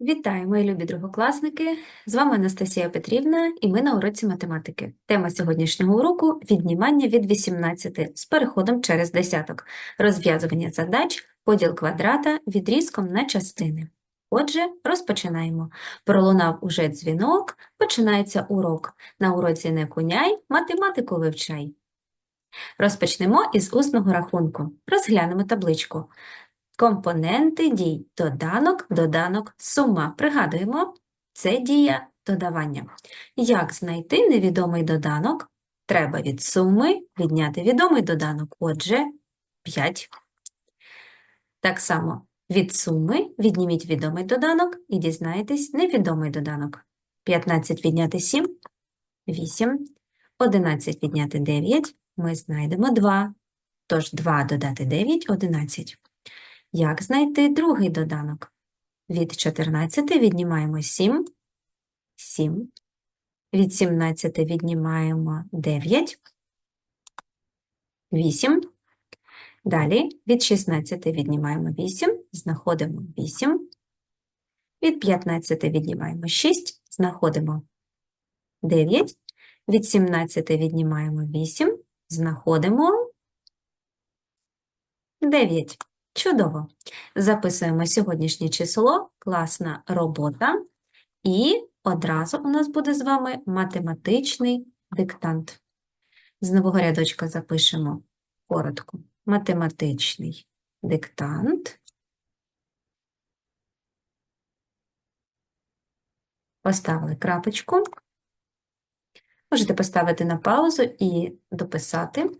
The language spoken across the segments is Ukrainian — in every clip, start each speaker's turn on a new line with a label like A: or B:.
A: Вітаю, мої любі другокласники! З вами Анастасія Петрівна і ми на уроці математики. Тема сьогоднішнього уроку – віднімання від 18 з переходом через десяток, розв'язування задач, поділ квадрата відрізком на частини. Отже, розпочинаємо. Пролунав уже дзвінок, починається урок. На уроці не куняй, математику вивчай. Розпочнемо із усного рахунку. Розглянемо табличку. Компоненти дій – доданок, доданок, сума. Пригадуємо, це дія додавання. Як знайти невідомий доданок? Треба від суми відняти відомий доданок, отже, 5. Так само від суми відніміть відомий доданок і дізнаєтесь невідомий доданок. 15 відняти 7 – 8. 11 відняти 9 – ми знайдемо 2. Тож 2 додати 9 – 11. Як знайти другий доданок? Від 14 віднімаємо 7, 7. Від 17 віднімаємо 9, 8. Далі від 16 віднімаємо 8, знаходимо 8. Від 15 віднімаємо 6, знаходимо 9. Від 17 віднімаємо 8, знаходимо 9. Чудово! Записуємо сьогоднішнє число, класна робота, і одразу у нас буде з вами математичний диктант. З нового рядочка запишемо коротко математичний диктант. Поставили крапочку. Можете поставити на паузу і дописати.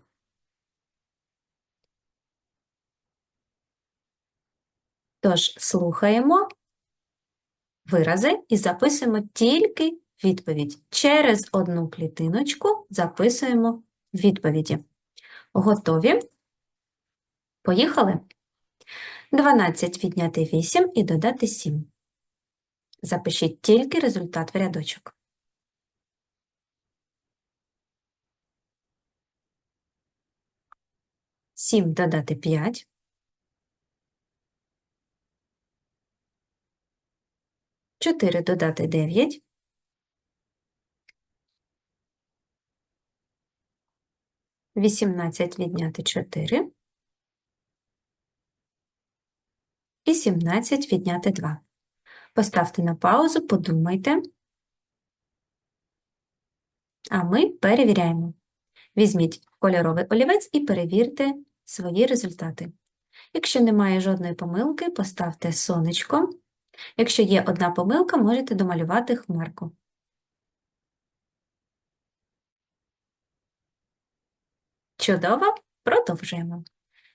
A: Тож слухаємо вирази і записуємо тільки відповідь. Через одну клітиночку записуємо відповіді. Готові? Поїхали? 12 відняти 8 і додати 7. Запишіть тільки результат в рядочок. Сім додати 5. 4 додати 9. Вісімнадцять відняти 4. І 17 відняти 2. Поставте на паузу, подумайте. А ми перевіряємо. Візьміть кольоровий олівець і перевірте свої результати. Якщо немає жодної помилки, поставте сонечко. Якщо є одна помилка, можете домалювати хмарку. Чудово! Продовжуємо.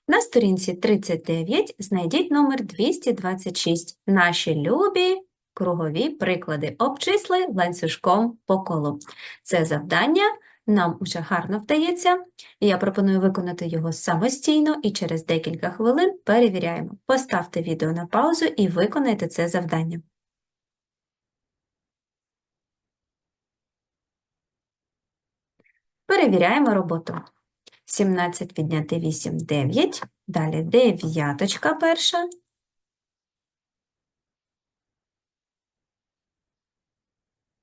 A: На сторінці 39 знайдіть номер 226. Наші любі кругові приклади. Обчисли ланцюжком по колу. Це завдання нам уже гарно вдається. Я пропоную виконати його самостійно і через декілька хвилин перевіряємо. Поставте відео на паузу і виконайте це завдання. Перевіряємо роботу. 17 відняти 8 – 9. Далі дев'яточка перша.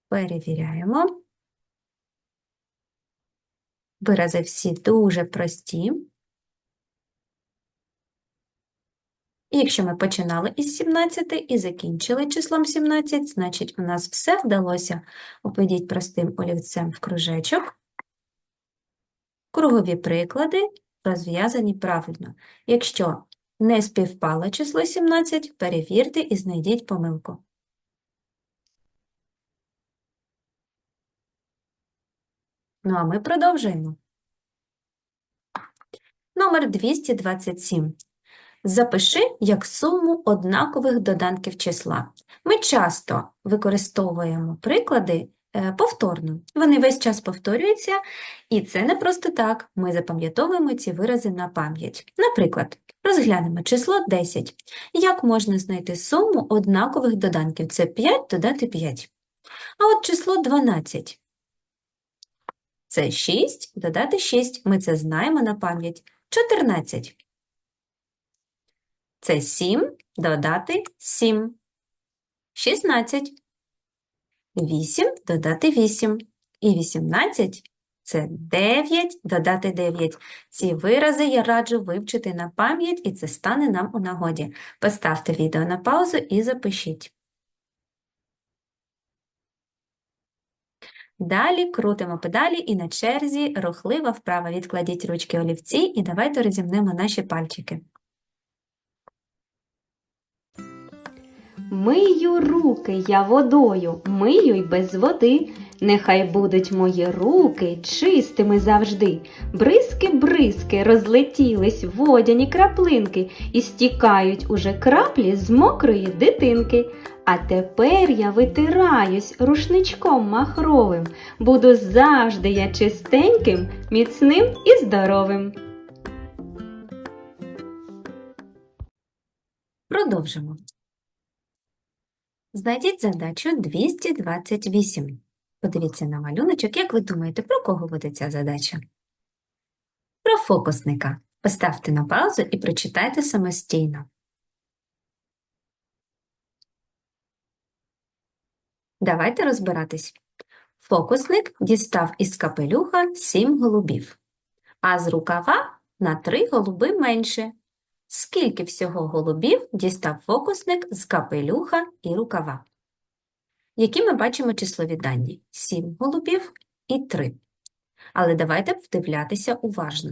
A: Перевіряємо. Вирази всі дуже прості. І якщо ми починали із 17 і закінчили числом 17, значить у нас все вдалося. Обведіть простим олівцем в кружечок. Кругові приклади розв'язані правильно. Якщо не співпало число 17, перевірте і знайдіть помилку. Ну, а ми продовжуємо. Номер 227. Запиши як суму однакових доданків числа. Ми часто використовуємо приклади е, повторно. Вони весь час повторюються, і це не просто так. Ми запам'ятовуємо ці вирази на пам'ять. Наприклад, розглянемо число 10. Як можна знайти суму однакових доданків? Це 5 додати 5. А от число 12. Це 6 додати 6. Ми це знаємо на пам'ять. 14. Це 7 додати 7. 16. 8 додати 8. І 18 – це 9 додати 9. Ці вирази я раджу вивчити на пам'ять, і це стане нам у нагоді. Поставте відео на паузу і запишіть. Далі крутимо педалі і на черзі рухлива вправа. Відкладіть ручки олівці і давайте розімнемо наші пальчики.
B: Мию руки я водою, мию й без води. Нехай будуть мої руки чистими завжди. Бризки, бризки розлетілись водяні краплинки і стікають уже краплі з мокрої дитинки. А тепер я витираюсь рушничком махровим. Буду завжди я чистеньким, міцним і здоровим.
A: Продовжимо. Знайдіть задачу 228. Подивіться на малюночок. Як ви думаєте, про кого буде ця задача? Про фокусника. Поставте на паузу і прочитайте самостійно. Давайте розбиратись. Фокусник дістав із капелюха сім голубів, а з рукава на три голуби менше. Скільки всього голубів дістав фокусник з капелюха і рукава? Які ми бачимо числові дані? 7 голубів і 3. Але давайте вдивлятися уважно.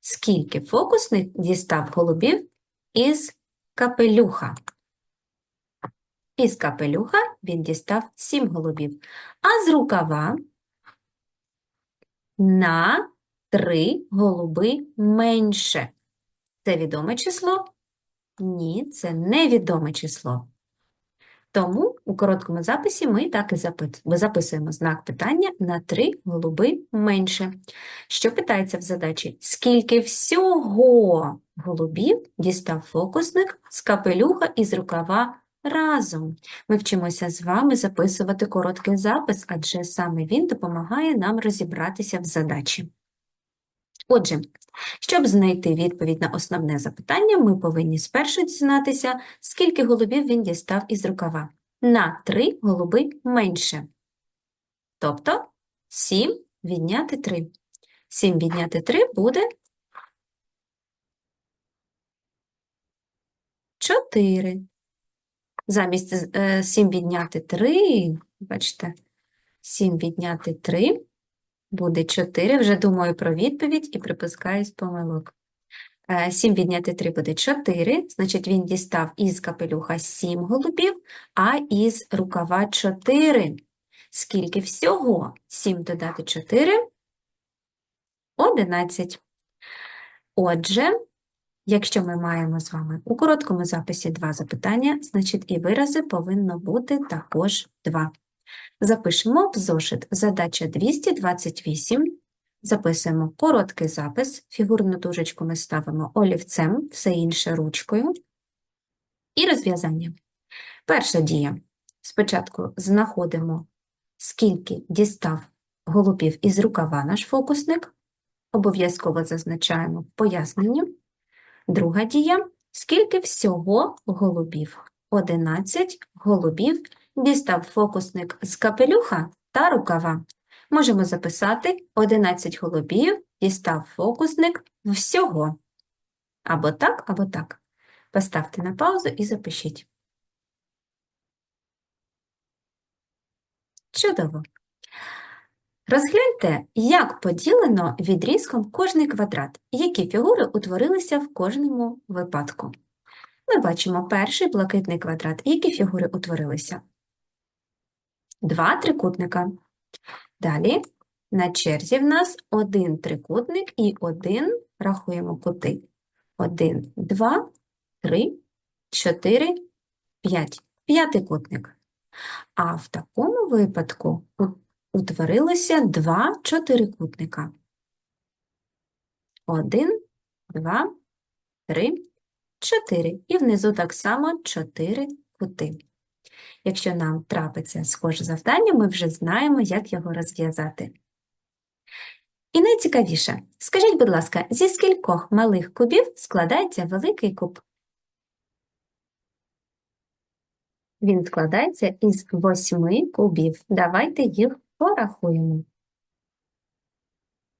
A: Скільки фокусник дістав голубів із капелюха? Із капелюха він дістав 7 голубів, а з рукава на 3 голуби менше. Це відоме число? Ні, це невідоме число. Тому у короткому записі ми так і записуємо знак питання на 3 голуби менше. Що питається в задачі? Скільки всього голубів дістав фокусник з капелюха і з рукава разом? Ми вчимося з вами записувати короткий запис, адже саме він допомагає нам розібратися в задачі. Отже, щоб знайти відповідь на основне запитання, ми повинні спершу дізнатися, скільки голубів він дістав із рукава. На 3 голуби менше. Тобто 7 відняти 3. 7 відняти 3 буде 4. Замість е, 7 відняти 3, бачите, 7 відняти 3 буде 4. Вже думаю про відповідь і припускаюсь помилок. 7 відняти 3 буде 4, значить він дістав із капелюха 7 голубів, а із рукава 4. Скільки всього? 7 додати 4 – 11. Отже, якщо ми маємо з вами у короткому записі два запитання, значить і вирази повинно бути також 2. Запишемо в зошит задача 228. Записуємо короткий запис, фігурну дужечку ми ставимо олівцем, все інше ручкою. І розв'язання. Перша дія. Спочатку знаходимо, скільки дістав голубів із рукава наш фокусник. Обов'язково зазначаємо в поясненні. Друга дія. Скільки всього голубів? 11 голубів дістав фокусник з капелюха та рукава. Можемо записати 11 голубів дістав фокусник всього. Або так, або так. Поставте на паузу і запишіть. Чудово. Розгляньте, як поділено відрізком кожний квадрат, які фігури утворилися в кожному випадку. Ми бачимо перший блакитний квадрат. Які фігури утворилися? Два трикутника. Далі на черзі в нас один трикутник і один, рахуємо кути. Один, два, три, чотири, п'ять. П'ятикутник. А в такому випадку утворилося два чотирикутника. Один, два, три, чотири. І внизу так само чотири кути. Якщо нам трапиться схоже завдання, ми вже знаємо, як його розв'язати. І найцікавіше, скажіть, будь ласка, зі скількох малих кубів складається великий куб? Він складається із восьми кубів. Давайте їх порахуємо.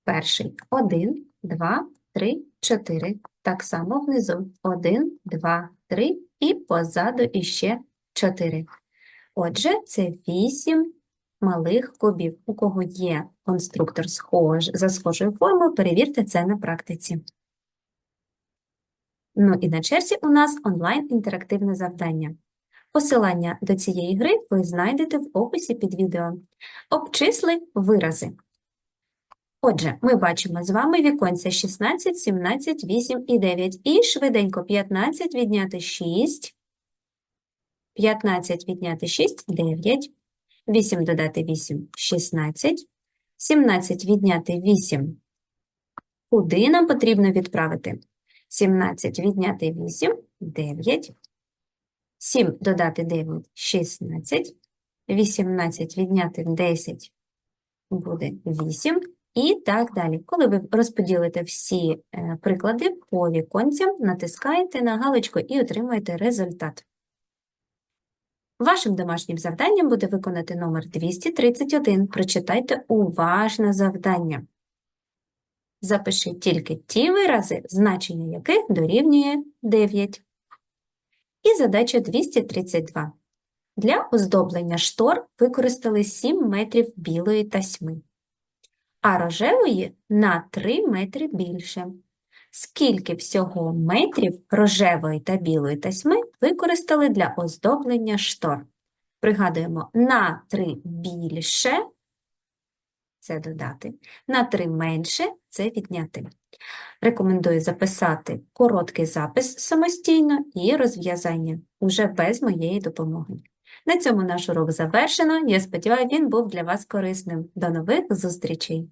A: Перший – один, два, три, чотири. Так само внизу. Один, два, три і позаду іще чотири. Отже, це вісім малих кубів. У кого є конструктор схож, за схожою формою, перевірте це на практиці. Ну і на черзі у нас онлайн-інтерактивне завдання. Посилання до цієї гри ви знайдете в описі під відео. Обчисли вирази. Отже, ми бачимо з вами віконця 16, 17, 8 і 9. І швиденько 15 відняти 6, 15 відняти 6 – 9, 8 додати 8 – 16, 17 відняти 8. Куди нам потрібно відправити? 17 відняти 8 – 9, 7 додати 9 – 16, 18 відняти 10 буде 8 і так далі. Коли ви розподілите всі е, приклади по віконцям, натискаєте на галочку і отримуєте результат. Вашим домашнім завданням буде виконати номер 231. Прочитайте уважно завдання. Запишіть тільки ті вирази, значення яких дорівнює 9. І задача 232. Для оздоблення штор використали 7 метрів білої тасьми, а рожевої на 3 метри більше. Скільки всього метрів рожевої та білої тасьми використали для оздоблення штор? Пригадуємо, на 3 більше – це додати, на 3 менше – це відняти. Рекомендую записати короткий запис самостійно і розв'язання, уже без моєї допомоги. На цьому наш урок завершено. Я сподіваюся, він був для вас корисним. До нових зустрічей!